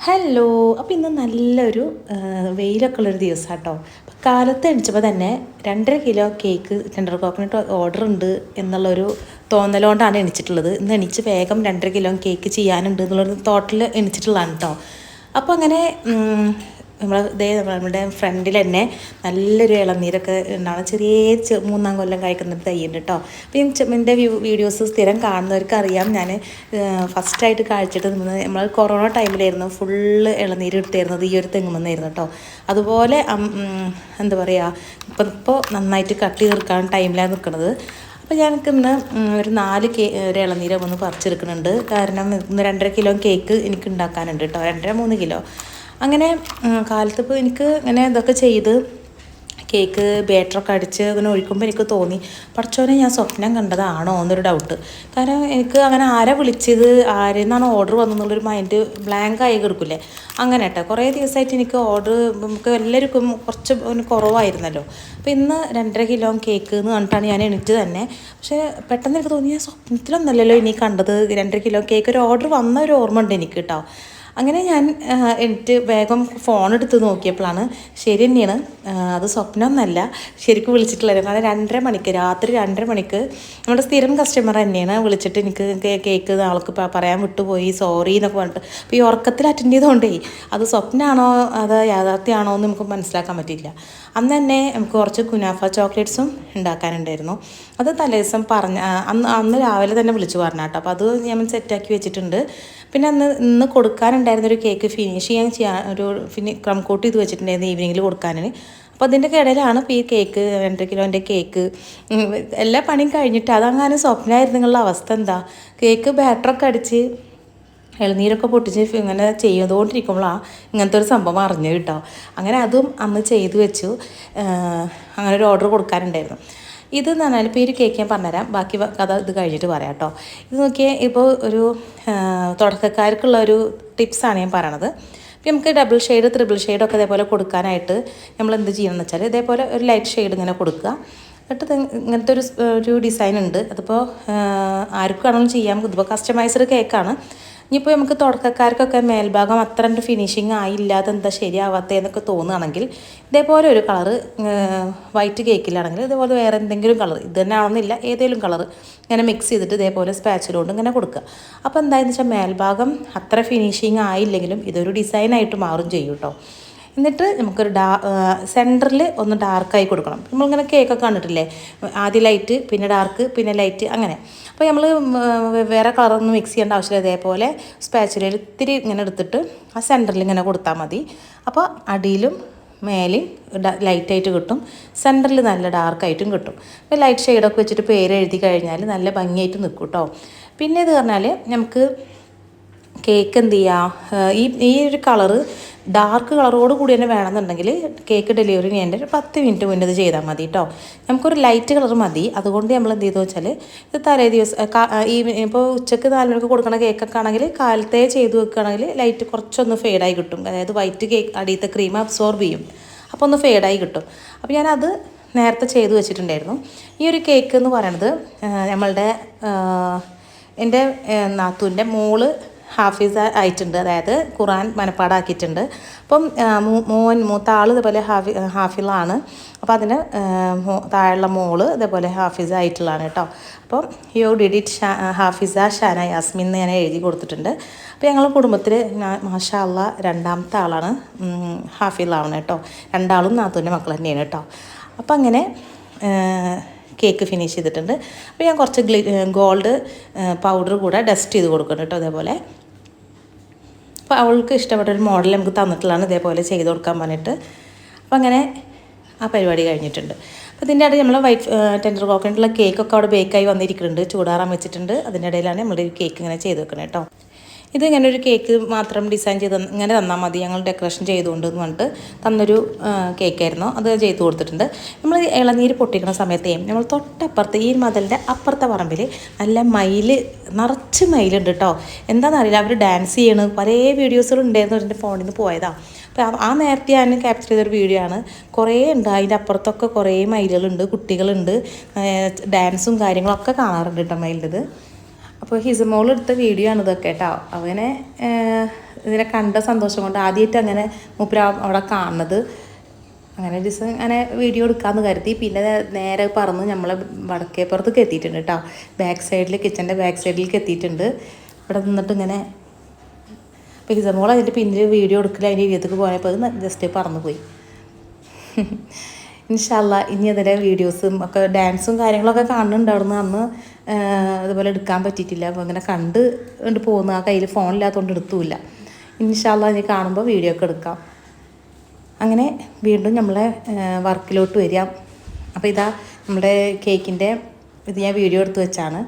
Hello അപ്പോൾ ഇന്ന് നല്ലൊരു വെയിലൊക്കെ ഉള്ളൊരു ദിവസം കേട്ടോ കാലത്ത് എണിച്ചപ്പോൾ തന്നെ രണ്ടര kilo cake tender coconut order ഉണ്ട് എന്നുള്ളൊരു തോന്നലുകൊണ്ടാണ് എണിച്ചിട്ടുള്ളത്. ഇന്ന് എണിച്ച് വേഗം രണ്ടര കിലോ കേക്ക് ചെയ്യാനുണ്ട് എന്നുള്ളൊരു തോട്ടിൽ എണിച്ചിട്ടുള്ളതാണ് കേട്ടോ അപ്പോൾ അങ്ങനെ നമ്മൾ ഇതേ നമ്മുടെ ഫ്രണ്ടിൽ തന്നെ നല്ലൊരു ഇളനീരൊക്കെ ഉണ്ടാവണം ചെറിയ മൂന്നാം കൊല്ലം കഴിക്കുന്ന ഒരു തൈയുണ്ട് കേട്ടോ അപ്പം എന്റെ വീഡിയോസ് സ്ഥിരം കാണുന്നവർക്ക് അറിയാം. ഞാൻ ഫസ്റ്റായിട്ട് കാഴ്ചയിട്ട് നിന്ന് നമ്മൾ കൊറോണ ടൈമിലായിരുന്നു ഫുള്ള് ഇളനീര് എടുത്തായിരുന്നത് ഈ ഒരു തെങ്ങുമെന്നായിരുന്നു കേട്ടോ അതുപോലെ എന്താ പറയുക ഇപ്പം ഇപ്പോൾ നന്നായിട്ട് കട്ടി തീർക്കാൻ ടൈമിലാണ് നിൽക്കുന്നത് അപ്പോൾ ഞങ്ങൾക്ക് ഇന്ന് ഒരു നാല് കേ ഒരു ഇളനീര് ഒന്ന് പറിച്ചെടുക്കുന്നുണ്ട്. കാരണം ഇന്ന് രണ്ടര കിലോ കേക്ക് എനിക്ക് ഉണ്ടാക്കാനുണ്ട് കേട്ടോ രണ്ടര മൂന്ന് കിലോ. അങ്ങനെ കാലത്തിപ്പോൾ എനിക്ക് ഇങ്ങനെ ഇതൊക്കെ ചെയ്ത് കേക്ക് ബാറ്ററൊക്കെ അടിച്ച് അങ്ങനെ ഒഴിക്കുമ്പോൾ എനിക്ക് തോന്നി പഠിച്ചോനെ ഞാൻ സ്വപ്നം കണ്ടതാണോ? എന്നൊരു ഡൗട്ട് കാരണം എനിക്ക് അങ്ങനെ ആരാ വിളിച്ചത്? ആരിൽ നിന്നാണ് ഓർഡർ വന്നെന്നുള്ളൊരു മൈൻഡ് ബ്ലാങ്ക് ആയി കിടക്കില്ലേ? അങ്ങനെ കേട്ടോ കുറേ ദിവസമായിട്ട് എനിക്ക് ഓർഡർ നമുക്ക് എല്ലാവർക്കും കുറച്ച് കുറവായിരുന്നല്ലോ. അപ്പോൾ ഇന്ന് രണ്ടര കിലോ കേക്ക് എന്ന് പറഞ്ഞിട്ടാണ് ഞാൻ എണീറ്റ് തന്നെ. പക്ഷേ പെട്ടെന്ന് എനിക്ക് തോന്നി ഞാൻ സ്വപ്നത്തിലൊന്നല്ലല്ലോ ഇനി കണ്ടത്. രണ്ടര കിലോ കേക്ക് ഒരു ഓർഡർ വന്ന ഒരു ഓർമ്മ ഉണ്ട് എനിക്ക് കേട്ടോ അങ്ങനെ ഞാൻ എനിക്ക് വേഗം ഫോൺ എടുത്ത് നോക്കിയപ്പോഴാണ് ശരി തന്നെയാണ്. അത് അത് സ്വപ്നമൊന്നല്ല. ശരിക്കും വിളിച്ചിട്ടുള്ളത് കാരണം രണ്ടര മണിക്ക് രാത്രി രണ്ടര മണിക്ക് നമ്മുടെ സ്ഥിരം കസ്റ്റമർ തന്നെയാണ്. വിളിച്ചിട്ട് എനിക്ക് കേക്ക് ആൾക്ക് പറയാൻ വിട്ടുപോയി സോറി എന്നൊക്കെ പറഞ്ഞിട്ട്. അപ്പോൾ ഈ ഉറക്കത്തിൽ അറ്റൻഡ് ചെയ്തുകൊണ്ടേ അത് സ്വപ്നമാണോ അത് യാഥാർത്ഥ്യമാണോ എന്ന് നമുക്ക് മനസ്സിലാക്കാൻ പറ്റിയില്ല. അന്ന് തന്നെ നമുക്ക് കുറച്ച് കുനാഫ ചോക്ലേറ്റ്സും ഉണ്ടാക്കാനുണ്ടായിരുന്നു. അത് തലേദിവസം പറഞ്ഞ അന്ന് അന്ന് രാവിലെ തന്നെ വിളിച്ചു പറഞ്ഞാട്ടോ. അപ്പോൾ അത് ഞാൻ സെറ്റാക്കി വെച്ചിട്ടുണ്ട്. പിന്നെ അന്ന് ഇന്ന് കൊടുക്കാനുണ്ടായിരുന്ന ഒരു കേക്ക് ഫിനിഷ് ചെയ്യാൻ ചെയ്യാൻ ഒരു ഫിനി ക്രം കോട്ട് ചെയ്ത് വെച്ചിട്ടുണ്ടായിരുന്നു ഈവനിങ്ങിൽ കൊടുക്കാനാണ് അപ്പോൾ അതിന്റെ കിടയിലാണ് ഇപ്പോൾ ഈ കേക്ക് രണ്ടര കിലോന്റെ കേക്ക് എല്ലാ പണിയും കഴിഞ്ഞിട്ട് അതങ്ങനെ സ്വപ്നമായിരുന്നു നിങ്ങളുടെ അവസ്ഥ എന്താ? കേക്ക് ബാറ്ററൊക്കെ അടിച്ച് ഇളനീരൊക്കെ പൊട്ടിച്ച് ഇങ്ങനെ ചെയ്തുകൊണ്ടിരിക്കുമ്പോഴാണ് ഇങ്ങനത്തെ ഒരു സംഭവം അറിഞ്ഞു കേട്ടോ. അങ്ങനെ അതും അന്ന് ചെയ്തു വെച്ചു. അങ്ങനെ ഒരു ഓർഡർ കൊടുക്കാനുണ്ടായിരുന്നു. ഇത് എന്ന് പറഞ്ഞാൽ ഇപ്പോൾ ഈ ഒരു പറഞ്ഞുതരാം. ബാക്കി കഥ ഇത് കഴിഞ്ഞിട്ട് പറയാം കേട്ടോ. ഇത് നോക്കിയാൽ ഇപ്പോൾ ഒരു തുടക്കക്കാർക്കുള്ള ഒരു ടിപ്സാണ് ഞാൻ പറയണത്. ഇപ്പം നമുക്ക് ഡബിൾ ഷെയ്ഡ് ത്രിബിൾ ഷെയ്ഡൊക്കെ ഇതേപോലെ കൊടുക്കാനായിട്ട് നമ്മൾ എന്ത് ചെയ്യണമെന്ന് വെച്ചാൽ ഇതേപോലെ ഒരു ലൈറ്റ് ഷെയ്ഡ് ഇങ്ങനെ കൊടുക്കുക. എന്നിട്ട് ഇങ്ങനത്തെ ഒരു ഒരു ഡിസൈൻ ഉണ്ട്. അതിപ്പോൾ ആർക്കാണെങ്കിലും ചെയ്യാം. ഇതിപ്പോൾ കസ്റ്റമൈസ്ഡ് കേക്കാണ് ഇനിയിപ്പോൾ നമുക്ക് തുടക്കക്കാർക്കൊക്കെ മേൽഭാഗം അത്ര ഒരു ഫിനിഷിങ് ആയില്ല അതെന്താ ശരിയാവാത്തതെന്നൊക്കെ തോന്നുകയാണെങ്കിൽ ഇതേപോലെ ഒരു കളറ് വൈറ്റ് കേക്കിലാണെങ്കിൽ ഇതേപോലെ വേറെ എന്തെങ്കിലും കളർ ഇത് തന്നെ ആണെന്നില്ല ഏതെങ്കിലും കളർ ഇങ്ങനെ മിക്സ് ചെയ്തിട്ട് ഇതേപോലെ സ്പാച്ചിലുകൊണ്ട് ഇങ്ങനെ കൊടുക്കുക. അപ്പോൾ എന്തായെന്ന് വെച്ചാൽ മേൽഭാഗം അത്ര ഫിനിഷിങ് ആയില്ലെങ്കിലും ഇതൊരു ഡിസൈനായിട്ട് മാറും ചെയ്യും കേട്ടോ എന്നിട്ട് നമുക്കൊരു ഡാ സെന്ററിൽ ഒന്ന് ഡാർക്കായി കൊടുക്കണം. നമ്മളിങ്ങനെ കേക്കൊക്കെ കണ്ടിട്ടില്ലേ? ആദ്യം ലൈറ്റ് പിന്നെ ഡാർക്ക് പിന്നെ ലൈറ്റ് അങ്ങനെ. അപ്പോൾ നമ്മൾ വേറെ കളറൊന്നും മിക്സ് ചെയ്യേണ്ട ആവശ്യമില്ല. ഇതേപോലെ സ്പാച്ചുലയിൽ ഇത്തിരി ഇങ്ങനെ എടുത്തിട്ട് ആ സെന്ററിൽ ഇങ്ങനെ കൊടുത്താൽ മതി. അപ്പോൾ അടിയിലും മേലെയും ലൈറ്റായിട്ട് കിട്ടും. സെന്ററിൽ നല്ല ഡാർക്കായിട്ടും കിട്ടും. അപ്പോൾ ലൈറ്റ് ഷെയ്ഡൊക്കെ വെച്ചിട്ട് പേര് എഴുതി കഴിഞ്ഞാൽ നല്ല ഭംഗിയായിട്ട് നിൽക്കും കേട്ടോ പിന്നെ ഇത് പറഞ്ഞാൽ നമുക്ക് കേക്ക് എന്ത് ചെയ്യുക ഈ ഈ ഒരു കളറ് ഡാർക്ക് കളറോട് കൂടി തന്നെ വേണമെന്നുണ്ടെങ്കിൽ കേക്ക് ഡെലിവറി ചെയ്യേണ്ട ഒരു പത്ത് മിനിറ്റ് മുന്നേ ഇത് ചെയ്താൽ മതി കേട്ടോ നമുക്കൊരു ലൈറ്റ് കളർ മതി. അതുകൊണ്ട് നമ്മൾ എന്ത് ചെയ്തു വെച്ചാൽ ഇത് തലേ ദിവസം ഈ ഇപ്പോൾ ഉച്ചയ്ക്ക് നാല് മണിക്ക് കൊടുക്കണ കേക്കൊക്കെ ആണെങ്കിൽ കാലത്തേ ചെയ്ത് വെക്കുകയാണെങ്കിൽ ലൈറ്റ് കുറച്ചൊന്ന് ഫെയ്ഡായി കിട്ടും. അതായത് വൈറ്റ് കേക്ക് അടിയത്തെ ക്രീം അബ്സോർബ് ചെയ്യും. അപ്പോൾ ഒന്ന് ഫെയ്ഡായി കിട്ടും. അപ്പോൾ ഞാനത് നേരത്തെ ചെയ്തു വെച്ചിട്ടുണ്ടായിരുന്നു. ഈ ഒരു കേക്ക് എന്ന് പറയണത് നമ്മളുടെ എന്റെ നാത്തൂന്റെ മോൾ ഹാഫീസ് ആയിട്ടുണ്ട് അതായത് ഖുറാൻ മനപ്പാടാക്കിയിട്ടുണ്ട്. അപ്പം മോൻ മൂത്ത ആൾ ഇതേപോലെ ഹാഫി ഹാഫിളാണ്. അപ്പോൾ അതിന് താഴെയുള്ള മോൾ ഇതേപോലെ ഹാഫിസ ആയിട്ടുള്ളതാണ് കേട്ടോ. അപ്പം യു ഡിഡ് ഇറ്റ് ഷാ ഹാഫിസ ഷാന യാസ്മിൻ എന്ന് ഞാൻ എഴുതി കൊടുത്തിട്ടുണ്ട്. അപ്പോൾ ഞങ്ങളുടെ കുടുംബത്തിൽ മാഷാ അള്ള രണ്ടാമത്തെ ആളാണ്. ഉം, ഹാഫിളാവുന്നത് കേട്ടോ. രണ്ടാളും നാത്തൂന്റെ മക്കൾ തന്നെയാണ് കേട്ടോ. അപ്പം അങ്ങനെ കേക്ക് ഫിനിഷ് ചെയ്തിട്ടുണ്ട്. അപ്പോൾ ഞാൻ കുറച്ച് ഗ്ലി ഗോൾഡ് പൗഡർ കൂടെ ഡസ്റ്റ് ചെയ്ത് കൊടുക്കണം കേട്ടോ അതേപോലെ അപ്പോൾ അവൾക്ക് ഇഷ്ടപ്പെട്ട ഒരു മോഡൽ നമുക്ക് തന്നിട്ടുള്ളതാണ് ഇതേപോലെ ചെയ്ത് കൊടുക്കാൻ പറഞ്ഞിട്ട്. അപ്പോൾ അങ്ങനെ ആ പരിപാടി കഴിഞ്ഞിട്ടുണ്ട്. അപ്പോൾ ഇതിന്റെ ഇടയിൽ നമ്മൾ വൈറ്റ് ടെൻഡർ കോക്കനട്ടുള്ള കേക്കൊക്കെ അവിടെ ബേക്കായി വന്നിരിക്കുന്നുണ്ട്. ചൂടാറാൻ വെച്ചിട്ടുണ്ട്. അതിന്റെ ഇടയിലാണ് നമ്മൾ ഈ കേക്ക് ഇങ്ങനെ ചെയ്ത് വെക്കുന്നത് കേട്ടോ. ഇത് ഇങ്ങനെ ഒരു കേക്ക് മാത്രം ഡിസൈൻ ചെയ്ത് ഇങ്ങനെ തന്നാൽ മതി. ഞങ്ങൾ ഡെക്കറേഷൻ ചെയ്തുകൊണ്ട് എന്ന് പറഞ്ഞിട്ട് തന്നൊരു കേക്കായിരുന്നു അത് ചെയ്ത് കൊടുത്തിട്ടുണ്ട്. നമ്മൾ ഇളനീര് പൊട്ടിക്കുന്ന സമയത്തേ നമ്മൾ തൊട്ടപ്പുറത്ത് ഈ മതിലിന്റെ അപ്പുറത്തെ പറമ്പിൽ നല്ല മയിൽ നിറച്ച് മയിലുണ്ട് കേട്ടോ എന്താണെന്നറിയില്ല അവർ ഡാൻസ് ചെയ്യണ്. പല വീഡിയോസുകൾ ഉണ്ടായിരുന്നു എന്റെ ഫോണിൽ നിന്ന് പോയതാ. അപ്പോൾ ആ നേരത്തെ ഞാൻ ക്യാപ്ചർ ചെയ്തൊരു വീഡിയോ ആണ്. കുറേ ഉണ്ട്. അതിന്റെ അപ്പുറത്തൊക്കെ കുറേ മയിലുകളുണ്ട് കുട്ടികളുണ്ട്. ഡാൻസും കാര്യങ്ങളൊക്കെ കാണാറുണ്ട് കേട്ടോ മയിലിന്റെത്. അപ്പോൾ ഹിസമോൾ എടുത്ത വീഡിയോ ആണ് ഇതൊക്കെ കേട്ടോ. അവനെ ഇതിനെ കണ്ട സന്തോഷം കൊണ്ട് ആദ്യമായിട്ട് അങ്ങനെ മൂപ്പര അവിടെ കാണുന്നത്. അങ്ങനെ ദിവസം അങ്ങനെ വീഡിയോ എടുക്കാമെന്ന് കരുതി. പിന്നെ നേരെ പറന്ന് നമ്മളെ വടക്കേപ്പുറത്തേക്ക് എത്തിയിട്ടുണ്ട് കേട്ടോ ബാക്ക് സൈഡിൽ കിച്ചന്റെ ബാക്ക് സൈഡിലേക്ക് എത്തിയിട്ടുണ്ട്. ഇവിടെ നിന്നിട്ട് ഇങ്ങനെ അപ്പോൾ ഹിസമോൾ അതിന്റെ പിന്നിൽ വീഡിയോ എടുക്കില്ല അതിന്റെ ഇരുപത്തേക്ക് പോയപ്പോൾ അത് ജസ്റ്റ് പറന്നു പോയി. ഇൻഷല്ല ഇനി അതിലെ വീഡിയോസും ഒക്കെ ഡാൻസും കാര്യങ്ങളൊക്കെ കാണുന്നുണ്ടായിരുന്നു. അന്ന് അതുപോലെ എടുക്കാൻ പറ്റിയിട്ടില്ല. അപ്പോൾ അങ്ങനെ കണ്ട് കൊണ്ട് പോകുന്നു. ആ കയ്യിൽ ഫോണില്ലാത്തതുകൊണ്ട് എടുത്തുമില്ല ഇൻഷല്ല ഇനി കാണുമ്പോൾ വീഡിയോ ഒക്കെ എടുക്കാം. അങ്ങനെ വീണ്ടും നമ്മളെ വർക്കിലോട്ട് വരിക. അപ്പോൾ ഇതാ നമ്മുടെ കേക്കിന്റെ ഇത് ഞാൻ വീഡിയോ എടുത്ത് വെച്ചാണ്.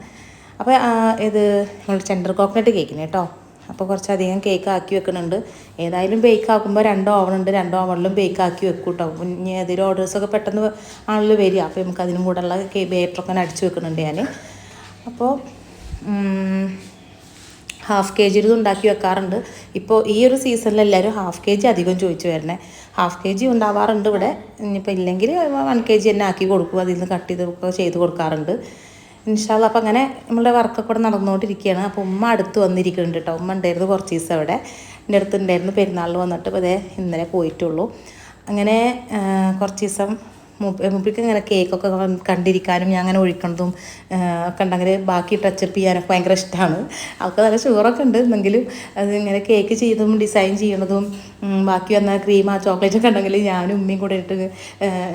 അപ്പോൾ ഇത് നമ്മൾ സെന്റർ കോക്കനട്ട് കേക്കിന് കേട്ടോ? അപ്പോൾ കുറച്ചധികം കേക്ക് ആക്കി വെക്കുന്നുണ്ട് ഏതായാലും ബേക്ക് ആക്കുമ്പോൾ രണ്ട് ഓവണുണ്ട് രണ്ട് ഓവണിലും ബേക്ക് ആക്കി വെക്കും കേട്ടോ ഇനി ഏതെങ്കിലും ഓർഡേഴ്സൊക്കെ പെട്ടെന്ന് ആളിൽ വരിക. അപ്പോൾ നമുക്ക് അതിനും കൂടെ ഉള്ള കേ ബേറ്ററൊക്കെ അടിച്ചു വെക്കുന്നുണ്ട് ഞാൻ അപ്പോൾ ഹാഫ് കെ ജിയുടെ ഉണ്ടാക്കി വെക്കാറുണ്ട്. ഇപ്പോൾ ഈ ഒരു സീസണിൽ എല്ലാവരും ഹാഫ് കെ ജി അധികം ചോദിച്ചു വരണേ. ഹാഫ് കെ ജി ഉണ്ടാവാറുണ്ട് ഇവിടെ. ഇനിയിപ്പോൾ ഇല്ലെങ്കിൽ വൺ കെ ജി തന്നെ ആക്കി കൊടുക്കും. അതിൽ നിന്ന് കട്ട് ചെയ്തൊക്കെ ചെയ്ത് കൊടുക്കാറുണ്ട്. ഇൻഷാല്ല അപ്പം അങ്ങനെ നമ്മളുടെ വർക്കൊക്കെ കൂടെ നടന്നുകൊണ്ടിരിക്കുകയാണ്. അപ്പോൾ ഉമ്മ അടുത്ത് വന്നിരിക്കുന്നുണ്ട് കേട്ടോ ഉമ്മ ഉണ്ടായിരുന്നു കുറച്ച് ദിവസം അവിടെ. എന്റെ അടുത്ത് ഉണ്ടായിരുന്നു പെരുന്നാളിൽ വന്നിട്ട് അതേ ഇന്നലെ പോയിട്ടുള്ളൂ. അങ്ങനെ കുറച്ച് ദിവസം മൂപ്പിക്ക് ഇങ്ങനെ കേക്കൊക്കെ കണ്ട് കണ്ടിരിക്കാനും ഞാൻ അങ്ങനെ ഒഴിക്കണതും ഒക്കെ ഉണ്ടെങ്കിൽ ബാക്കി ടച്ചപ്പ് ചെയ്യാനൊക്കെ ഭയങ്കര ഇഷ്ടമാണ് അവൾക്ക് നല്ല ഷുഗറൊക്കെ ഉണ്ട്. എന്നെങ്കിലും ഇങ്ങനെ കേക്ക് ചെയ്തതും ഡിസൈൻ ചെയ്യണതും ബാക്കി വന്ന ക്രീം ആ ചോക്ലേറ്റ് ഒക്കെ ഉണ്ടെങ്കിൽ ഞാനും ഉമ്മയും കൂടെ ഇട്ട്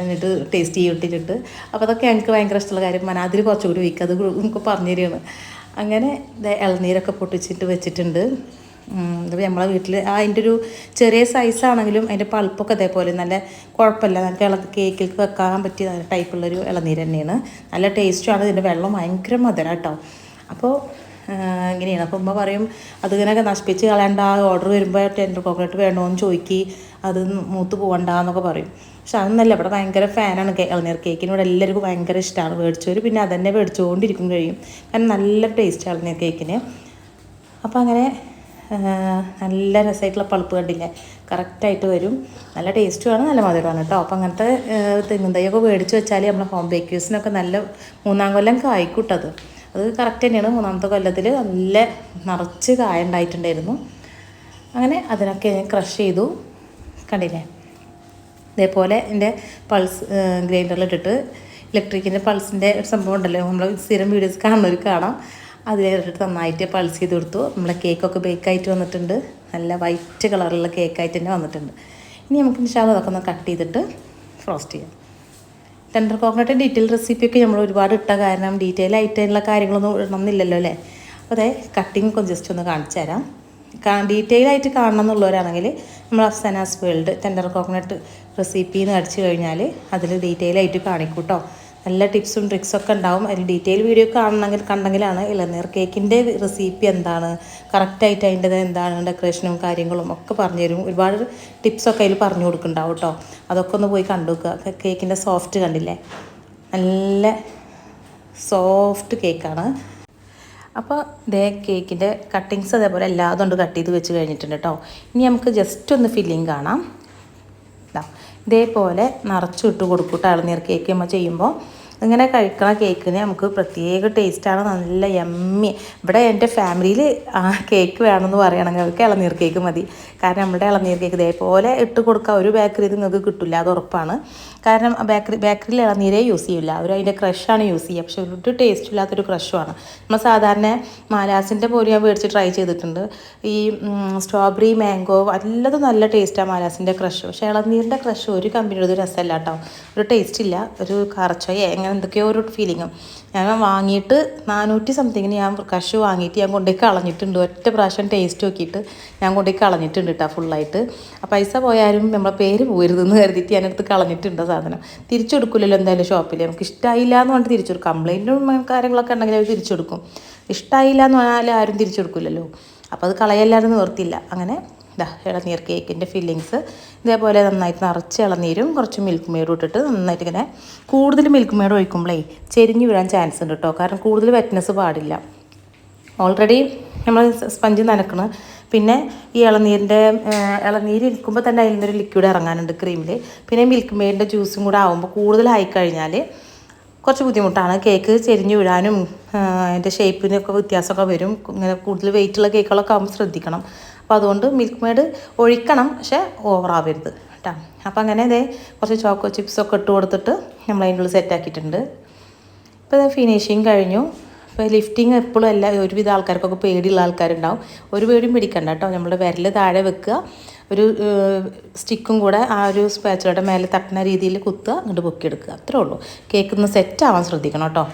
എന്നിട്ട് ടേസ്റ്റ് ചെയ്തിട്ടിട്ട്. അപ്പോൾ അതൊക്കെ എനിക്ക് ഭയങ്കര ഇഷ്ടമുള്ള കാര്യം. മനാതിൽ കുറച്ചുകൂടി വയ്ക്കുക അത് നമുക്ക് പറഞ്ഞു തരികയാണ്. അങ്ങനെ ഇളനീരൊക്കെ പൊട്ടിച്ചിട്ട് വെച്ചിട്ടുണ്ട്. ഇത് നമ്മളെ വീട്ടിൽ ആ അതിന്റെ ഒരു ചെറിയ സൈസാണെങ്കിലും അതിന്റെ പൾപ്പൊക്കെ അതേപോലെ നല്ല കുഴപ്പമില്ല. നമുക്ക് ഇള കേക്കിലേക്ക് വെക്കാൻ പറ്റിയ ടൈപ്പുള്ളൊരു ഇളനീര് തന്നെയാണ്. നല്ല ടേസ്റ്റുമാണ് ഇതിന്റെ വെള്ളം ഭയങ്കര മധുരം കേട്ടോ അപ്പോൾ ഇങ്ങനെയാണ്. അപ്പോൾ ഉമ്മ പറയും അതിങ്ങനെയൊക്കെ നശിപ്പിച്ച് കളയണ്ട. ഓർഡർ വരുമ്പോൾ ടെൻഡർ കോക്കനട്ട് വേണമെന്ന് ചോദിക്കി. അത് മൂത്ത് പോകണ്ട എന്നൊക്കെ പറയും. പക്ഷെ അതൊന്നല്ല. ഇവിടെ ഭയങ്കര ഫാനാണ് ഇളനീർ ഇളനീർ കേക്കിനോട് എല്ലാവർക്കും ഭയങ്കര ഇഷ്ടമാണ് മേടിച്ചവർ പിന്നെ അതന്നെ മേടിച്ചുകൊണ്ടിരിക്കും കഴിയും. കാരണം നല്ല ടേസ്റ്റ് ഇളനീർ കേക്കിന് അപ്പോൾ അങ്ങനെ നല്ല രസമായിട്ടുള്ള പളുപ്പ് കണ്ടില്ലേ? കറക്റ്റായിട്ട് വരും. നല്ല ടേസ്റ്റുമാണ് നല്ല മധുരമാണ് കേട്ടോ അപ്പോൾ അങ്ങനത്തെ തെങ്ങും തൈയൊക്കെ മേടിച്ച് വെച്ചാൽ നമ്മൾ ഹോം ബേക്കേഴ്സിനൊക്കെ നല്ല മൂന്നാം കൊല്ലം കായ്ക്കൂട്ടത് അത് കറക്റ്റ് തന്നെയാണ്. മൂന്നാമത്തെ കൊല്ലത്തിൽ നല്ല നിറച്ച് കായ ഉണ്ടായിട്ടുണ്ടായിരുന്നു. അങ്ങനെ അതിനൊക്കെ ഞാൻ ക്രഷ് ചെയ്തു. കണ്ടില്ലേ? ഇതേപോലെ എന്റെ പൾസ് ഗ്രൈൻഡറിലിട്ടിട്ട് ഇലക്ട്രിക്കിന്റെ പൾസിന്റെ സംഭവം ഉണ്ടല്ലോ. നമ്മൾ സ്ഥിരം വീഡിയോസ് കാണുന്നവർ കാണാം. അതിലിട്ടിട്ട് നന്നായിട്ട് പൾസ് ചെയ്ത് കൊടുത്തു. നമ്മളെ കേക്കൊക്കെ ബേക്കായിട്ട് വന്നിട്ടുണ്ട്. നല്ല വൈറ്റ് കളറുള്ള കേക്കായിട്ട് തന്നെ വന്നിട്ടുണ്ട്. ഇനി നമുക്ക് ഇൻഷാൽ അതൊക്കെ ഒന്ന് കട്ട് ചെയ്തിട്ട് ഫ്രോസ്റ്റ് ചെയ്യാം. ടെൻഡർ കോക്കനട്ട് ഡീറ്റെയിൽ റെസിപ്പിയൊക്കെ നമ്മൾ ഒരുപാട് ഇട്ട കാരണം ഡീറ്റെയിൽ ആയിട്ടുള്ള കാര്യങ്ങളൊന്നും ഇടണമെന്നില്ലല്ലോ അല്ലേ? അപ്പോൾ അതെ കട്ടിങ് ഒക്കെ ജസ്റ്റ് ഒന്ന് കാണിച്ചു തരാം. ഡീറ്റെയിൽ ആയിട്ട് കാണണം എന്നുള്ളവരാണെങ്കിൽ നമ്മൾ Afsana's world tender coconut recipe എന്ന് അടിച്ചു കഴിഞ്ഞാൽ അതിൽ ഡീറ്റെയിൽ ആയിട്ട് കാണിക്കും നല്ല ടിപ്സും ട്രിക്സും ഒക്കെ ഉണ്ടാവും. അതിൽ ഡീറ്റെയിൽ വീഡിയോ കാണണമെങ്കിൽ കണ്ടെങ്കിലാണ് ഇളനീർ കേക്കിന്റെ റെസിപ്പി എന്താണ് കറക്റ്റായിട്ട് അതിന്റെ എന്താണ് ഡെക്കറേഷനും കാര്യങ്ങളും ഒക്കെ പറഞ്ഞു തരും. ഒരുപാട് ടിപ്സൊക്കെ അതിൽ പറഞ്ഞു കൊടുക്കുന്നുണ്ടാവും കേട്ടോ. അതൊക്കെ ഒന്ന് പോയി കണ്ടു നോക്കുക. കേക്കിന്റെ സോഫ്റ്റ് കണ്ടില്ലേ? നല്ല സോഫ്റ്റ് കേക്കാണ് അപ്പോൾ ഇതേ കേക്കിന്റെ കട്ടിങ്സ് അതേപോലെ എല്ലാതും കൊണ്ട് കട്ട് ചെയ്ത് വെച്ച് കഴിഞ്ഞിട്ടുണ്ട് കേട്ടോ. ഇനി നമുക്ക് ജസ്റ്റ് ഒന്ന് ഫില്ലിങ് കാണാം. ദാ ഇതേപോലെ നിറച്ചിട്ട് കൊടുക്കും കേട്ടോ ഇളനീർ കേക്ക് നമ്മൾ ചെയ്യുമ്പോൾ. ഇങ്ങനെ കഴിക്കണ കേക്കിന് നമുക്ക് പ്രത്യേക ടേസ്റ്റാണ് നല്ല എമ്മി ഇവിടെ എന്റെ ഫാമിലിയിൽ ആ കേക്ക് വേണമെന്ന് പറയുകയാണെങ്കിൽ അവർക്ക് ഇളനീർ കേക്ക് മതി. കാരണം നമ്മുടെ ഇളനീർ കേക്ക് ഇതേപോലെ ഇട്ട് കൊടുക്കുക ഒരു ബേക്കറി നിങ്ങൾക്ക് കിട്ടില്ല അത് ഉറപ്പാണ്. കാരണം ബേക്കറി ബേക്കറിയിൽ ഇളനീരേ യൂസ് ചെയ്യില്ല അവർ അതിന്റെ ക്രഷാണ് യൂസ് ചെയ്യുക. പക്ഷെ ഒരു ടേസ്റ്റ് ഇല്ലാത്തൊരു ക്രഷുമാണ് നമ്മൾ സാധാരണ മാലാസിന്റെ പോലും ഞാൻ മേടിച്ച് ട്രൈ ചെയ്തിട്ടുണ്ട്. ഈ സ്ട്രോബെറി മാംഗോ എല്ലാതും നല്ല ടേസ്റ്റാണ് മാലാസിന്റെ ക്രഷ് പക്ഷേ ഇളനീരിന്റെ ക്രഷ് ഒരു കമ്പനിയുടെ ഒരു രസമല്ല കേട്ടോ. ഒരു ടേസ്റ്റ് ഇല്ല. ഒരു കറച്ചോയെ അങ്ങനെ എന്തൊക്കെയോ ഒരു ഫീലിങ്ങും ഞാൻ വാങ്ങിയിട്ട് നാനൂറ്റി സംതിങ്ങിന് ഞാൻ പ്രകാശ് വാങ്ങിയിട്ട് ഞാൻ കൊണ്ടുപോയി കളഞ്ഞിട്ടുണ്ട്. ഒറ്റ പ്രാവശ്യം ടേസ്റ്റ് നോക്കിയിട്ട് ഞാൻ കൊണ്ടുപോയി കളഞ്ഞിട്ടുണ്ട് കേട്ടോ ഫുള്ളായിട്ട് ആ പൈസ പോയാലും നമ്മളെ പേര് പോരുതെന്ന് കരുതിയിട്ട് ഞാനെടുത്ത് കളഞ്ഞിട്ടുണ്ട് സാധനം. തിരിച്ചെടുക്കില്ലല്ലോ എന്തായാലും ഷോപ്പിൽ നമുക്ക് ഇഷ്ടമായില്ല എന്ന് പറഞ്ഞിട്ട് തിരിച്ചെടുക്കും. കംപ്ലൈന്റും കാര്യങ്ങളൊക്കെ ഉണ്ടെങ്കിൽ അവർ തിരിച്ചെടുക്കും. ഇഷ്ടമായില്ല എന്ന് പറഞ്ഞാൽ ആരും തിരിച്ചെടുക്കില്ലല്ലോ അപ്പോൾ അത് കളയല്ലാതെ നിർത്തില്ല അങ്ങനെ ഇതാ ഇളനീർ കേക്കിന്റെ ഫില്ലിങ്സ്. ഇതേപോലെ നന്നായിട്ട് നിറച്ച് ഇളനീരും കുറച്ച് മിൽക്ക് മെയ്ഡും ഇട്ടിട്ട് നന്നായിട്ട് ഇങ്ങനെ കൂടുതൽ മിൽക്ക് മെയ്ഡ് ഒഴിക്കുമ്പോഴേ ചെരിഞ്ഞ് വീഴാൻ ചാൻസ് ഉണ്ട് കേട്ടോ കാരണം കൂടുതൽ വെറ്റ്നസ് പാടില്ല. ഓൾറെഡി നമ്മൾ സ്പഞ്ച് നനക്കണം. പിന്നെ ഈ ഇളനീരിന്റെ ഇളനീര് ഇരിക്കുമ്പോൾ തന്നെ അതിൽ നിന്നൊരു ലിക്വിഡ് ഇറങ്ങാനുണ്ട് ക്രീമിൽ പിന്നെ മിൽക്ക് മെയ്ഡിന്റെ ജ്യൂസും കൂടെ ആകുമ്പോൾ കൂടുതലായി കഴിഞ്ഞാൽ കുറച്ച് ബുദ്ധിമുട്ടാണ്. കേക്ക് ചെരിഞ്ഞ് വീഴാനും അതിന്റെ ഷേപ്പിനൊക്കെ വ്യത്യാസമൊക്കെ വരും. ഇങ്ങനെ കൂടുതൽ വെയിറ്റുള്ള കേക്കുകളൊക്കെ ആകുമ്പോൾ ശ്രദ്ധിക്കണം. അപ്പോൾ അതുകൊണ്ട് മിൽക്ക് മെയ്ഡ് ഒഴിക്കണം പക്ഷേ ഓവറാവരുത് കേട്ടോ അപ്പോൾ അങ്ങനെ ഇതേ കുറച്ച് ചോക്കോ ചിപ്സൊക്കെ ഇട്ട് കൊടുത്തിട്ട് നമ്മൾ അതിന്റെ ഉള്ളിൽ സെറ്റാക്കിയിട്ടുണ്ട് ഇപ്പോൾ ഇത് ഫിനിഷിങ് കഴിഞ്ഞു. ഇപ്പോൾ ലിഫ്റ്റിങ് എപ്പോഴും എല്ലാ ഒരുവിധ ആൾക്കാർക്കൊക്കെ പേടിയുള്ള ആൾക്കാരുണ്ടാവും. ഒരു പേടിയും പിടിക്കണ്ട കേട്ടോ നമ്മുടെ വിരൽ താഴെ വെക്കുക. ഒരു സ്റ്റിക്കും കൂടെ ആ ഒരു സ്പാച്ചുകളുടെ മേലെ തട്ടുന്ന രീതിയിൽ കുത്തുക അങ്ങോട്ട് പൊക്കിയെടുക്കുക. അത്രേ ഉള്ളൂ. കേക്ക് ഒന്ന് സെറ്റ് ആവാൻ ശ്രദ്ധിക്കണം കേട്ടോ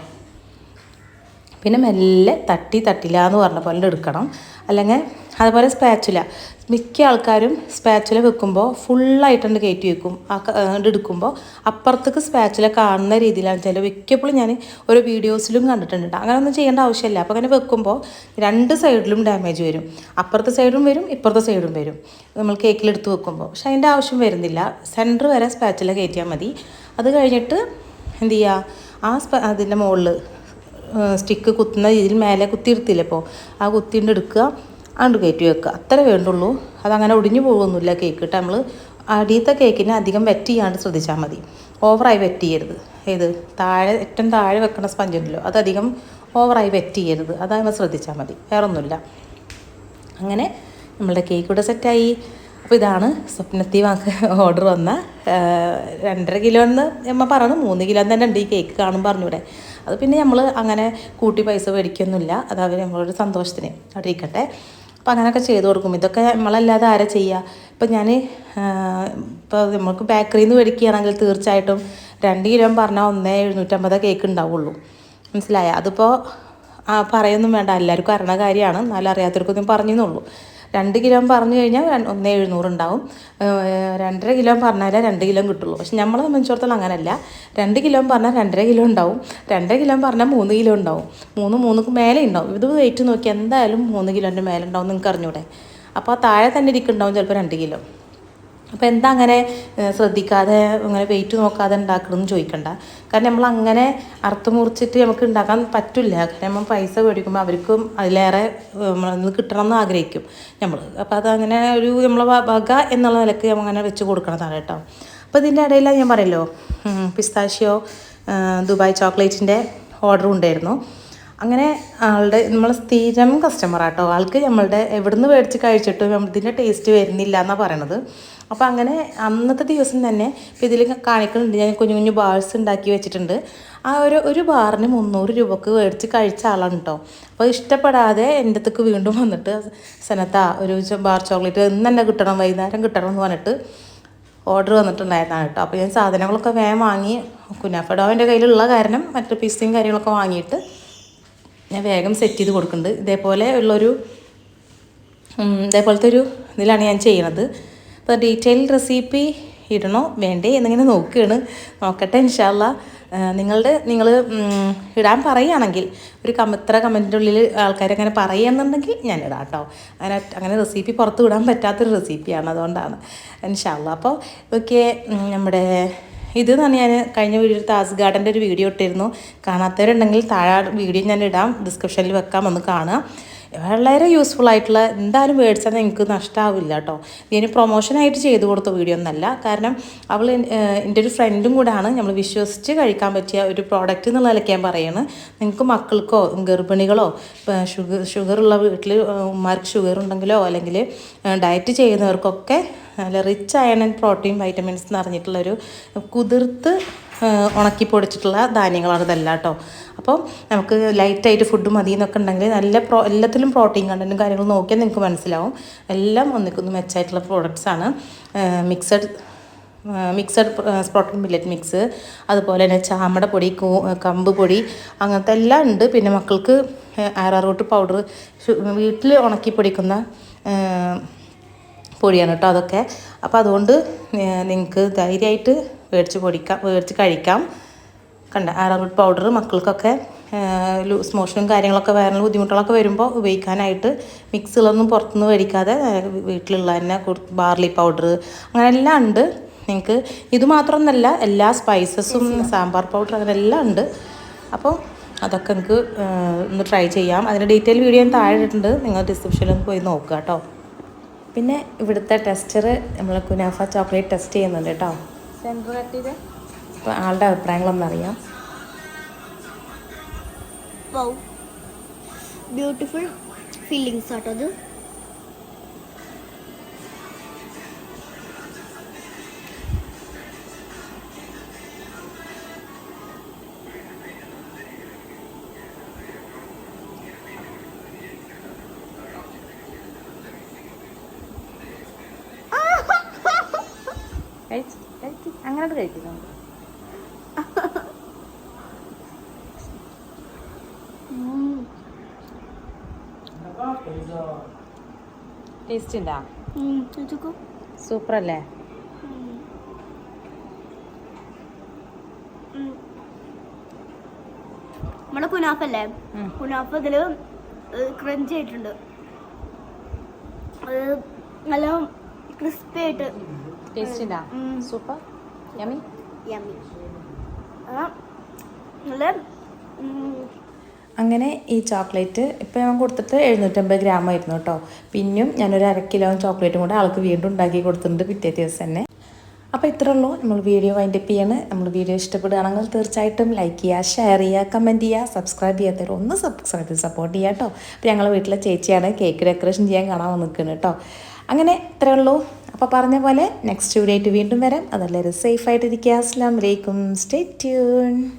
പിന്നെ മെല്ലെ തട്ടി തട്ടില്ല എന്ന് പറഞ്ഞ പോലെ എടുക്കണം. അല്ലെങ്കിൽ അതുപോലെ സ്പാച്ചുല മിക്ക ആൾക്കാരും സ്പാച്ചുല വെക്കുമ്പോൾ ഫുള്ളായിട്ടുണ്ട് കയറ്റി വെക്കും. ആ എടുക്കുമ്പോൾ അപ്പുറത്തേക്ക് സ്പാച്ചുല കാണുന്ന രീതിയിലാണ് ചില മിക്കപ്പോഴും ഞാൻ ഓരോ വീഡിയോസിലും കണ്ടിട്ടുണ്ട് ട്ടോ. അങ്ങനെ ഒന്നും ചെയ്യേണ്ട ആവശ്യമില്ല അപ്പോൾ അങ്ങനെ വെക്കുമ്പോൾ രണ്ട് സൈഡിലും ഡാമേജ് വരും. അപ്പുറത്തെ സൈഡും വരും ഇപ്പുറത്തെ സൈഡും വരും. നമ്മൾ കേക്കിലെടുത്ത് വെക്കുമ്പോൾ പക്ഷെ അതിന്റെ ആവശ്യം വരുന്നില്ല. സെന്റർ വരെ സ്പാച്ചുല കയറ്റിയാൽ മതി. അത് കഴിഞ്ഞിട്ട് എന്ത് ചെയ്യുക ആ സ്പ അതിന്റെ മുകളിൽ സ്റ്റിക്ക് കുത്തുന്ന രീതിയിൽ മേലെ കുത്തിയിരുത്തില്ല ഇപ്പോൾ ആ കുത്തിന്റെ എടുക്കുക അങ്ങോട്ട് കയറ്റി വെക്കുക. അത്രേ വേണ്ടുള്ളൂ. അതങ്ങനെ ഒടിഞ്ഞു പോകുന്നില്ല കേക്ക് കേട്ടോ നമ്മൾ അടിയത്തെ കേക്കിനെ അധികം വെറ്റ് ചെയ്യാണ്ട് ശ്രദ്ധിച്ചാൽ മതി. ഓവറായി വെറ്റ് ചെയ്യരുത്. ഏത്? താഴെ ഏറ്റവും താഴെ വെക്കുന്ന സ്പഞ്ച് ഉണ്ടല്ലോ അതധികം ഓവറായി വെറ്റ് ചെയ്യരുത്. അതാകുമ്പോൾ ശ്രദ്ധിച്ചാൽ മതി. വേറൊന്നുമില്ല. അങ്ങനെ നമ്മളുടെ കേക്ക് ഇവിടെ സെറ്റായി അപ്പോൾ ഇതാണ് സ്വപ്നത്തി വാക്ക് ഓർഡർ വന്ന. രണ്ടര കിലോ എന്ന് അമ്മ പറഞ്ഞു. മൂന്ന് കിലോ തന്നെ ഉണ്ട് ഈ കേക്ക് കാണും പറഞ്ഞൂടെ. അത് പിന്നെ നമ്മൾ അങ്ങനെ കൂട്ടി പൈസ മേടിക്കൊന്നുമില്ല. അത് അവർ നമ്മളൊരു സന്തോഷത്തിന് അവിടെ ഇരിക്കട്ടെ അപ്പോൾ അങ്ങനെയൊക്കെ ചെയ്ത് കൊടുക്കും. ഇതൊക്കെ നമ്മളല്ലാതെ ആരാ ചെയ്യുക ഇപ്പം ഞാൻ ഇപ്പോൾ നമുക്ക് ബേക്കറിയിൽ നിന്ന് മേടിക്കുകയാണെങ്കിൽ തീർച്ചയായിട്ടും രണ്ട് കിലോ പറഞ്ഞാൽ ഒന്നേ എഴുന്നൂറ്റമ്പത് കേക്ക് ഉണ്ടാവുള്ളൂ. മനസ്സിലായ? അതിപ്പോൾ പറയൊന്നും വേണ്ട. എല്ലാവർക്കും അറിയണ കാര്യമാണ്. എന്നാലും അറിയാത്തവർക്കൊന്നും പറഞ്ഞെന്നുള്ളൂ രണ്ട് കിലോ പറഞ്ഞു കഴിഞ്ഞാൽ ഒന്നേ എഴുന്നൂറ് ഉണ്ടാവും. ഏഹ് രണ്ടര കിലോ പറഞ്ഞാലേ രണ്ട് കിലോ കിട്ടുള്ളൂ. പക്ഷെ നമ്മളെ സംബന്ധിച്ചിടത്തോളം അങ്ങനെയല്ല രണ്ട് കിലോ പറഞ്ഞാൽ രണ്ടര കിലോ ഉണ്ടാവും. രണ്ടര കിലോ പറഞ്ഞാൽ മൂന്ന് കിലോ ഉണ്ടാവും. മൂന്ന് മൂന്ന് മേലെ ഉണ്ടാവും. ഇത് വെയിറ്റ് നോക്കി എന്തായാലും മൂന്ന് കിലോന്റെ മേലെ ഉണ്ടാവും നിങ്ങൾക്ക് അറിഞ്ഞൂടെ? അപ്പോൾ താഴെ തന്നെ ഇരിക്കുന്നുണ്ടാവും ചിലപ്പോൾ രണ്ട് കിലോ. അപ്പോൾ എന്താ അങ്ങനെ ശ്രദ്ധിക്കാതെ അങ്ങനെ വെയിറ്റ് നോക്കാതെ ഉണ്ടാക്കണമെന്ന് ചോദിക്കണ്ട. കാരണം നമ്മൾ അങ്ങനെ അറുത്ത് മുറിച്ചിട്ട് നമുക്ക് ഉണ്ടാക്കാൻ പറ്റില്ല. കാരണം നമ്മൾ പൈസ മേടിക്കുമ്പോൾ അവർക്കും അതിലേറെ കിട്ടണം എന്ന് ആഗ്രഹിക്കും നമ്മൾ അപ്പോൾ അതങ്ങനെ ഒരു നമ്മൾ വക എന്നുള്ള നിലയ്ക്ക് നമ്മൾ അങ്ങനെ വെച്ച് കൊടുക്കണതാണ് കേട്ടോ. അപ്പോൾ ഇതിന്റെ ഇടയിൽ ഞാൻ പറയല്ലോ പിസ്താഷ്യോ ദുബായ് ചോക്ലേറ്റിന്റെ ഓർഡർ ഉണ്ടായിരുന്നു. അങ്ങനെ ആളുടെ നമ്മൾ സ്ഥിരം കസ്റ്റമർ ആട്ടോ. ആൾക്ക് നമ്മളുടെ എവിടുന്ന് മേടിച്ച് കഴിച്ചിട്ടും ഇതിന്റെ ടേസ്റ്റ് വരുന്നില്ല എന്നാണ് പറയണത്. അപ്പോൾ അങ്ങനെ അന്നത്തെ ദിവസം തന്നെ ഇപ്പോൾ ഇതിൽ കാണിക്കുന്നുണ്ട് ഞാൻ കുഞ്ഞു കുഞ്ഞു ബാൾസ് ഉണ്ടാക്കി വെച്ചിട്ടുണ്ട്. ആ ഒരു ഒരു ബാറിന് മുന്നൂറ് രൂപക്ക് മേടിച്ച് കഴിച്ച ആളാണ് കേട്ടോ അപ്പോൾ ഇഷ്ടപ്പെടാതെ എന്റെ അടുത്തേക്ക് വീണ്ടും വന്നിട്ട് സനത്ത ഒരു ബാർ ചോക്ലേറ്റ് ഇന്ന് തന്നെ കിട്ടണം വൈകുന്നേരം കിട്ടണം എന്ന് പറഞ്ഞിട്ട് ഓർഡർ വന്നിട്ടുണ്ടായിരുന്നാണ് കേട്ടോ അപ്പോൾ ഞാൻ സാധനങ്ങളൊക്കെ വേഗം വാങ്ങി കുനാഫഡോ എന്റെ കയ്യിലുള്ള കാരണം മറ്റു പിസ്സയും കാര്യങ്ങളൊക്കെ വാങ്ങിയിട്ട് ഞാൻ വേഗം സെറ്റ് ചെയ്ത് കൊടുക്കുന്നുണ്ട്. ഇതേപോലെ ഉള്ളൊരു ഇതേപോലത്തെ ഒരു ഇതിലാണ് ഞാൻ ചെയ്യണത്. അപ്പോൾ ഡീറ്റെയിൽ റെസിപ്പി ഇടണോ? വേണ്ടേ? എന്നിങ്ങനെ നോക്കുകയാണ് നോക്കട്ടെ ഇൻഷാല്ല നിങ്ങളുടെ നിങ്ങൾ ഇടാൻ പറയുകയാണെങ്കിൽ ഒരു കമ ഇത്ര കമന്റിന്റെ ഉള്ളിൽ ആൾക്കാർ അങ്ങനെ പറയുന്നുണ്ടെങ്കിൽ ഞാൻ ഇടാം കേട്ടോ. അങ്ങനെ അങ്ങനെ റെസിപ്പി പുറത്ത് വിടാൻ പറ്റാത്തൊരു റെസിപ്പിയാണ് അതുകൊണ്ടാണ് ഇൻഷാല്ല അപ്പോൾ ഓക്കെ നമ്മുടെ ഇത് തന്നെ ഞാൻ കഴിഞ്ഞ വീഡിയോ താസ് ഗാർഡന്റെ ഒരു വീഡിയോ ഇട്ടിരുന്നു. കാണാത്തവരുണ്ടെങ്കിൽ താഴെ വീഡിയോ ഞാൻ ഇടാം. ഡിസ്ക്രിപ്ഷനിൽ വെക്കാം. ഒന്ന് കാണുക വളരെ യൂസ്ഫുൾ ആയിട്ടുള്ള എന്തായാലും മേടിച്ചാൽ നിങ്ങൾക്ക് നഷ്ടമാവില്ല കേട്ടോ ഇതിന് പ്രൊമോഷനായിട്ട് ചെയ്തു കൊടുത്ത വീഡിയോ ഒന്നല്ല കാരണം അവൾ എന്റെ ഒരു ഫ്രണ്ടും കൂടാണ്. നമ്മൾ വിശ്വസിച്ച് കഴിക്കാൻ പറ്റിയ ഒരു പ്രോഡക്റ്റ് എന്നുള്ള നിലയ്ക്ക് ഞാൻ പറയുന്നത് നിങ്ങൾക്ക് മക്കൾക്കോ ഗർഭിണികളോ ഷുഗർ ഷുഗറുള്ള വീട്ടിൽ ഉമ്മാർക്ക് ഷുഗർ ഉണ്ടെങ്കിലോ അല്ലെങ്കിൽ ഡയറ്റ് ചെയ്യുന്നവർക്കൊക്കെ നല്ല rich iron and protein vitamins എന്ന് പറഞ്ഞിട്ടുള്ളൊരു കുതിർത്ത് ഉണക്കി പൊടിച്ചിട്ടുള്ള ധാന്യങ്ങളാണ് ഇതെല്ലാം കേട്ടോ. അപ്പോൾ നമുക്ക് ലൈറ്റായിട്ട് ഫുഡ് മതി എന്നൊക്കെ ഉണ്ടെങ്കിൽ നല്ല പ്രോ എല്ലാത്തിലും പ്രോട്ടീൻ കണ്ടന്റും കാര്യങ്ങളും നോക്കിയാൽ നിങ്ങൾക്ക് മനസ്സിലാവും. എല്ലാം ഒന്നിക്കൊന്ന് മെച്ചമായിട്ടുള്ള പ്രോഡക്റ്റ്സാണ് mixed mixed sprouted millet mix അതുപോലെ തന്നെ ചാമട പൊടി കമ്പ് പൊടി അങ്ങനത്തെ എല്ലാം ഉണ്ട്. പിന്നെ മക്കൾക്ക് ആറാറൂട്ട് പൗഡർ വീട്ടിൽ ഉണക്കി പൊടിക്കുന്ന പൊടിയാണ് കേട്ടോ അതൊക്കെ. അപ്പോൾ അതുകൊണ്ട് നിങ്ങൾക്ക് ധൈര്യമായിട്ട് മേടിച്ച് പൊടിക്കാം മേടിച്ച് കഴിക്കാം. കണ്ട ആറാറൂട്ട് പൗഡർ മക്കൾക്കൊക്കെ ലൂസ് മോഷനും കാര്യങ്ങളൊക്കെ വേറെ ബുദ്ധിമുട്ടുകളൊക്കെ വരുമ്പോൾ ഉപയോഗിക്കാനായിട്ട് മിക്സുകളൊന്നും പുറത്തുനിന്ന് മേടിക്കാതെ വീട്ടിലുള്ള തന്നെ ബാർലി പൗഡർ അങ്ങനെ എല്ലാം ഉണ്ട്. നിങ്ങൾക്ക് ഇത് മാത്രമൊന്നല്ല എല്ലാ സ്പൈസസും സാമ്പാർ പൗഡർ അങ്ങനെ എല്ലാം ഉണ്ട്. അപ്പോൾ അതൊക്കെ നിങ്ങൾക്ക് ഒന്ന് ട്രൈ ചെയ്യാം. അതിന്റെ ഡീറ്റെയിൽ വീഡിയോ ഞാൻ താഴെ ഇട്ടിട്ടുണ്ട്. നിങ്ങൾ ഡിസ്ക്രിപ്ഷനിൽ പോയി നോക്കുക കേട്ടോ പിന്നെ ഇവിടുത്തെ ടെസ്റ്റർ നമ്മൾ കുനാഫ ചോക്ലേറ്റ് ടെസ്റ്റ് ചെയ്യുന്നുണ്ട് കേട്ടോ സെന്റർ കട്ട് ചെയ്ത് അപ്പോൾ ആളുടെ അഭിപ്രായങ്ങളൊന്നും അറിയാം. ബ്യൂട്ടിഫുൾ ഫീലിങ്സ് ആട്ടോ അത്. അങ്ങോട്ട് കഴിക്കുന്നു ടേസ്റ്റ് ഉണ്ടാ സൂപ്പർ അല്ലേ നമ്മളെ കുനാഫ് അല്ലേ കുനാഫ് ഇതിൽ ക്രഞ്ചി ആയിട്ടുണ്ട്. നല്ല ക്രിസ്പി ആയിട്ട് ടേസ്റ്റ് ഉണ്ടാ സൂപ്പർ. യമി ഉം, അങ്ങനെ ഈ ചോക്ലേറ്റ് ഇപ്പോൾ ഞാൻ കൊടുത്തിട്ട് എഴുന്നൂറ്റമ്പത് ഗ്രാം ആയിരുന്നു കേട്ടോ. പിന്നെയും ഞാനൊരു അര കിലോ ചോക്ലേറ്റും കൂടെ ആൾക്ക് വീണ്ടും ഉണ്ടാക്കി കൊടുത്തിട്ടുണ്ട് പിറ്റേ ദിവസം തന്നെ. അപ്പോൾ ഇത്രേ ഉള്ളൂ. നമ്മൾ വീഡിയോ വൈൻഡപ്പ് ചെയ്യാണ്. നമ്മൾ വീഡിയോ ഇഷ്ടപ്പെടുകയാണെങ്കിൽ തീർച്ചയായിട്ടും ലൈക്ക് ചെയ്യുക ഷെയർ ചെയ്യുക കമന്റ് ചെയ്യുക സബ്സ്ക്രൈബ് ചെയ്യാത്തവർ ഒന്ന് സബ്സ്ക്രൈബ് ചെയ്ത് സപ്പോർട്ട് ചെയ്യുക കേട്ടോ. അപ്പോൾ ഞങ്ങൾ വീട്ടിലെ ചേച്ചിയാണ് കേക്ക് ഡെക്കറേഷൻ ചെയ്യാൻ കാണാൻ വന്നിരിക്കുന്നത് കേട്ടോ. അങ്ങനെ ഇത്രയേ ഉള്ളൂ. അപ്പോൾ പറഞ്ഞ പോലെ നെക്സ്റ്റ് വീഡിയോ ആയിട്ട് വീണ്ടും വരാം. അതല്ലേ സേഫ് ആയിട്ടിരിക്കുക. അസ്സാം വലൈക്കും സ്റ്റേ ട്യൂൺ